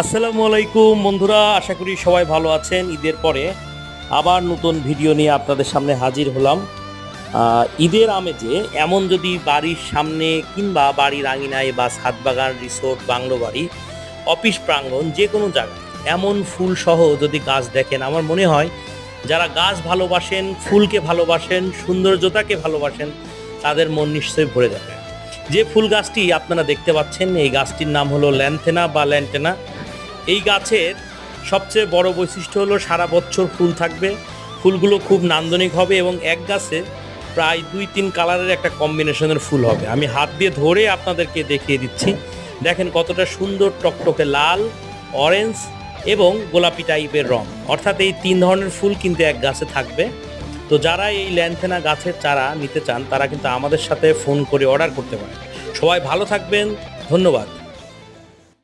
আসসালামু আলাইকুম বন্ধুরা, আশা করি সবাই ভালো আছেন। ঈদের পরে আবার নতুন ভিডিও নিয়ে আপনাদের সামনে হাজির হলাম। ঈদের আমেজে এমন যদি বাড়ির সামনে কিংবা বাড়ির আঙিনায় বা ছাদ বাগান রিসোর্ট, বাংলো বাড়ি, অফিস প্রাঙ্গণ, যে কোনো জায়গায় এমন ফুল সহ যদি গাছ দেখেন, আমার মনে হয় যারা গাছ ভালোবাসেন, ফুলকে ভালোবাসেন, সৌন্দর্যতাকে ভালোবাসেন, তাদের মন নিশ্চয়ই ভরে যাবে। যে ফুল গাছটি আপনারা দেখতে পাচ্ছেন, এই গাছটির নাম হলো ল্যান্থেনা বা ল্যান্টেনা। এই গাছের সবচেয়ে বড় বৈশিষ্ট্য হলো সারা বছর ফুল থাকবে। ফুলগুলো খুব নান্দনিক হবে এবং এক গাছে প্রায় দুই তিন কালারের একটা কম্বিনেশনের ফুল হবে। আমি হাত দিয়ে ধরে আপনাদেরকে দেখিয়ে দিচ্ছি। দেখেন কতটা সুন্দর টকটকে লাল, অরেঞ্জ এবং গোলাপি টাইপের রং। অর্থাৎ এই তিন ধরনের ফুল কিন্তু এক গাছে থাকবে। তো যারা এই ল্যান্থেনা গাছের চারা নিতে চান, তারা কিন্তু আমাদের সাথে ফোন করে অর্ডার করতে পারেন। সবাই ভালো থাকবেন। ধন্যবাদ।